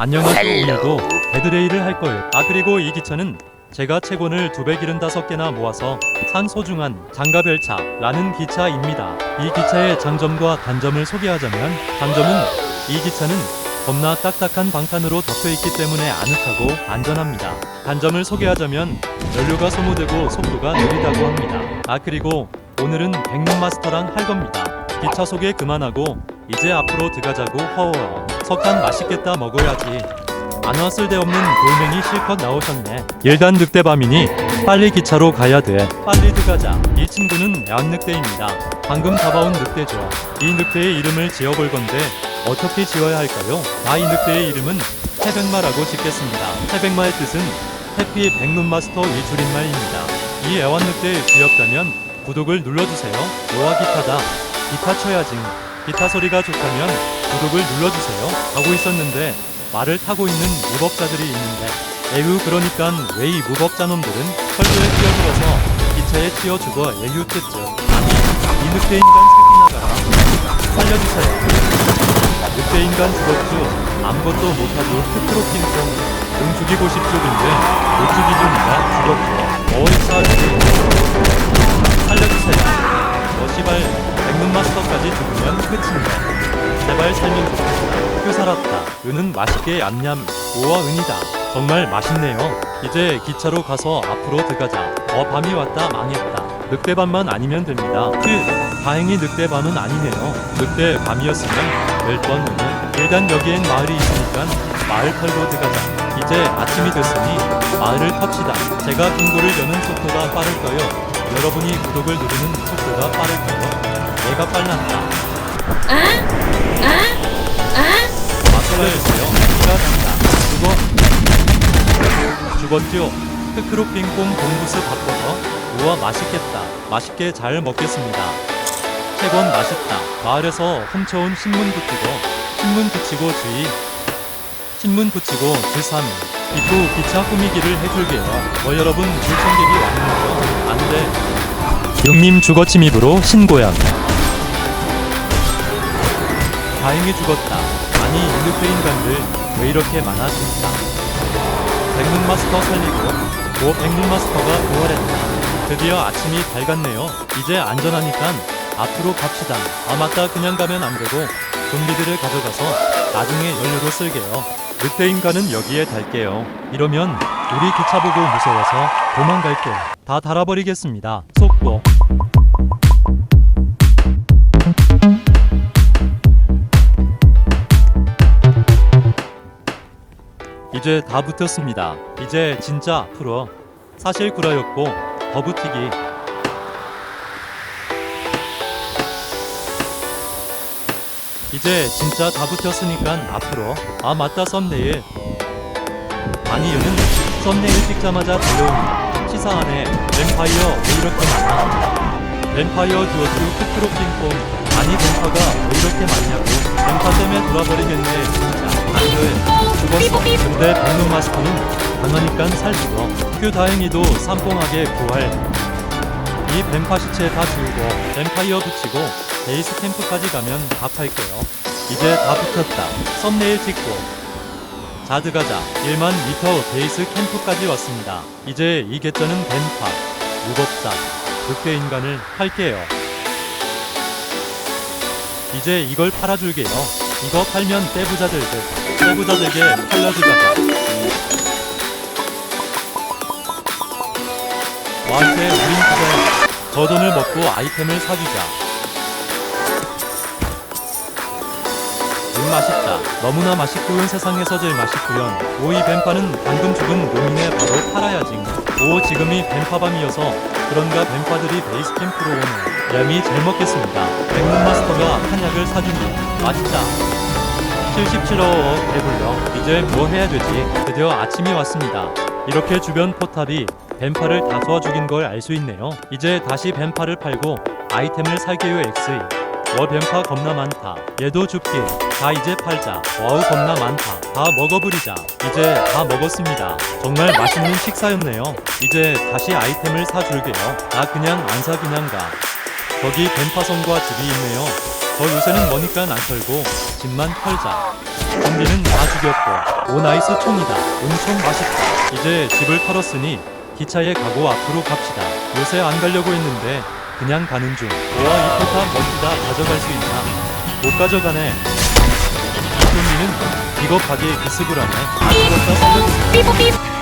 안녕하세요. 오늘도 배드레이를 할 거예요. 아 그리고 이 기차는 제가 채권을 두배 기른 다섯 개나 모아서 산 소중한 장가별차라는 기차입니다. 이 기차의 장점과 단점을 소개하자면 장점은 이 기차는 겁나 딱딱한 방탄으로 덮여 있기 때문에 아늑하고 안전합니다. 단점을 소개하자면 연료가 소모되고 속도가 느리다고 합니다. 아 그리고 오늘은 백룸 마스터랑 할 겁니다. 기차 소개 그만하고 이제 앞으로 들어가자고 허허 석탄 맛있겠다 먹어야지. 안와 쓸데없는 돌멩이 실컷 나오셨네. 일단 늑대밤이니 빨리 기차로 가야 돼. 빨리 들어가자. 이 친구는 애완늑대입니다. 방금 잡아온 늑대죠. 이 늑대의 이름을 지어볼 건데 어떻게 지어야 할까요? 나 이 늑대의 이름은 태백마라고 짓겠습니다. 태백마의 뜻은 해피 백룸 마스터 이 줄임말입니다. 이 애완늑대 귀엽다면 구독을 눌러주세요. 노아 기타다. 기타 쳐야지. 기타 소리가 좋다면 구독을 눌러주세요 하고 있었는데 말을 타고 있는 무법자들이 있는데 에휴 그러니깐 왜이 무법자 놈들은 철도에 뛰어들어서 기차에 튀어 죽어 에휴 뜻죠. 아니 이 늑대 인간 새끼 나가라. 살려주세요. 늑대 인간 죽었죠 아무것도 못하고 핑퐁 응 죽이고 싶죠 근데 못 죽이주니까 죽었죠 은은 맛있게 얌얌. 우와 은이다. 정말 맛있네요. 이제 기차로 가서 앞으로 들어가자. 어 밤이 왔다 망했다. 늑대밤만 아니면 됩니다. 그 다행히 늑대밤은 아니네요. 늑대 밤이었으면 될 뻔은 일단 여기엔 마을이 있으니까 마을 털고 들어가자. 이제 아침이 됐으니 마을을 텁시다. 제가 금고를 여는 속도가 빠를까요? 여러분이 구독을 누르는 속도가 빠를까요? 내가 빨랐다 기가 난다. 죽어. 죽었죠. 크크로 핑퐁 공부스 바꿔서 우와 맛있겠다. 맛있게 잘 먹겠습니다. 채권 맛있다. 마을에서 훔쳐온 신문 붙이고 신문 붙이고 주의. 신문 붙이고 주3일 입구 기차 꾸미기를 해줄게요. 뭐 여러분 물청객이 왔는데요. 안 돼. 육님 주거 침입으로 신고양. 다행히 죽었다. 아니 인류페 인간들 왜 이렇게 많아 진짜. 백문 마스터 살리고 오 백문 마스터가 부활했다. 드디어 아침이 밝았네요. 이제 안전하니까 앞으로 갑시다. 아 맞다 그냥 가면 안 되고 좀비들을 가져가서 나중에 연료로 쓸게요. 늑대 인간은 여기에 달게요. 이러면 우리 기차 보고 무서워서 도망갈게요. 다 달아버리겠습니다. 속보. 이제 다 붙었습니다. 이제 진짜 앞으로. 사실 구라였고 더 붙이기. 이제 진짜 다 붙였으니까 앞으로. 아 맞다 썸네일. 아니 얘는 썸네일 찍자마자 달려온다 시사 안에 뱀파이어 왜 이렇게 많아? 뱀파이어 두어투 크크로 핑퐁. 아니 뱀파가 왜 이렇게 많냐고. 뱀파 때문에 돌아버리겠네 진짜. 안돼 근데 백룸 마스터는 강하니깐 살리고 그 다행히도 삼뽕하게 부활 이 뱀파 시체 다 지우고 뱀파이어 붙이고 베이스 캠프까지 가면 다 팔게요. 이제 다 붙었다. 썸네일 찍고. 자 들어가자. 1만 미터 베이스 캠프까지 왔습니다. 이제 이 계좌는 뱀파 무법자 늑대 인간을 팔게요. 이제 이걸 팔아줄게요. 이거 팔면 떼부자들들 떼부자들게 팔려주자자 와한테 우린 투자해 저 돈을 먹고 아이템을 사주자. 음 맛있다. 너무나 맛있구요 세상에서 제일 맛있구요. 오이 뱀파는 방금 죽은 노인에 바로 팔아야지. 오 지금이 뱀파밤이어서 그런가 뱀파들이 베이스 캠프로 오네. 얌이 잘 먹겠습니다. 백문 마스터가 한약을 사주니 맛있다 77억 배불러 이제 뭐 해야 되지? 드디어 아침이 왔습니다. 이렇게 주변 포탑이 뱀파를 다 도와 죽인 걸 알 수 있네요. 이제 다시 뱀파를 팔고 아이템을 살게요 X 와 뱀파 겁나 많다. 얘도 죽기. 다 이제 팔자. 와우 겁나 많다. 다 먹어버리자. 이제 다 먹었습니다. 정말 맛있는 식사였네요. 이제 다시 아이템을 사줄게요. 나 그냥 안 사 그냥 가 거기 뱀파선과 집이 있네요. 저 요새는 머니까 안 털고 집만 털자. 좀비는 다 죽였고 오 나이스 총이다. 엄청 맛있다. 이제 집을 털었으니 기차에 가고 앞으로 갑시다. 요새 안 가려고 했는데 그냥 가는 중. 오와 이 포탑 전부 다. 가져갈 수 있나? 못 가져가네. 좀비는 비겁하게 기습을 하네. 아 죽었다 살려주세요 삐뽀삐